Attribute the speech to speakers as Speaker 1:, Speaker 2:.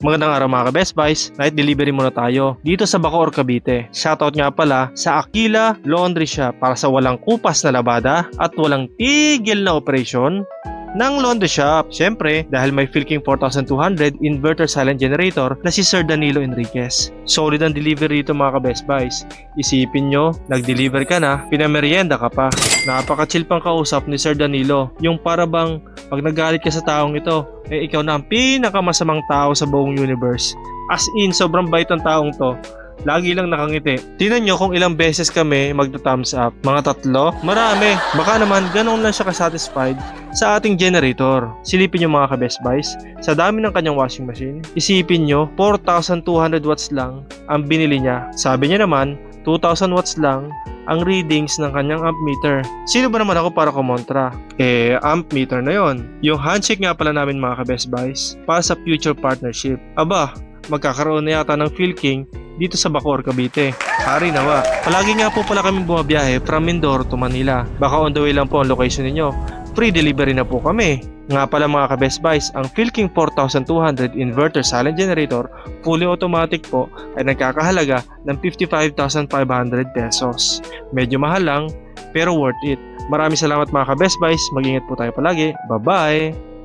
Speaker 1: Magandang araw mga ka-Best Buys. Night delivery muna tayo dito sa Bacoor, Cavite. Shoutout nga pala sa Aquila Laundry Shop para sa walang kupas na labada at walang tigil na operasyon ng laundry shop. Siyempre, dahil may Philking 4200 inverter silent generator na si Sir Danilo Enriquez. Solid ang delivery dito mga ka-Best Buys. Isipin nyo, nag-deliver ka na, pinamerienda ka pa. Napaka-chill pang kausap ni Sir Danilo. Yung para bang pag nagalit ka sa taong ito, eh ikaw na ang pinakamasamang tao sa buong universe. As in, sobrang bait ng taong to. Lagi lang nakangiti. Tingnan nyo kung ilang beses kami magta-thumbs up. Mga tatlo? Marami. Baka naman ganun lang siya kasatisfied sa ating generator. Silipin nyo mga ka-best buys. Sa dami ng kanyang washing machine, isipin nyo 4,200 watts lang ang binili niya. Sabi niya naman, 2,000 watts lang ang readings ng kanyang amp meter. Sino ba naman ako para kumontra? Eh, amp meter na yon. Yung handshake nga pala namin mga ka-best buys para sa future partnership. Aba, magkakaroon na yata ng Philking dito sa Bacoor, Cavite. Hari nawa. Palagi nga po pala kami bumabiyahe from Mindoro to Manila. Baka on the way lang po ang location ninyo. Free delivery na po kami. Nga pala mga ka-Best Buys, ang Philking 4200 inverter silent generator fully automatic po ay nagkakahalaga ng 55,500 pesos. Medyo mahal lang, pero worth it. Maraming salamat mga ka-Best Buys. Mag-ingat po tayo palagi. Bye-bye!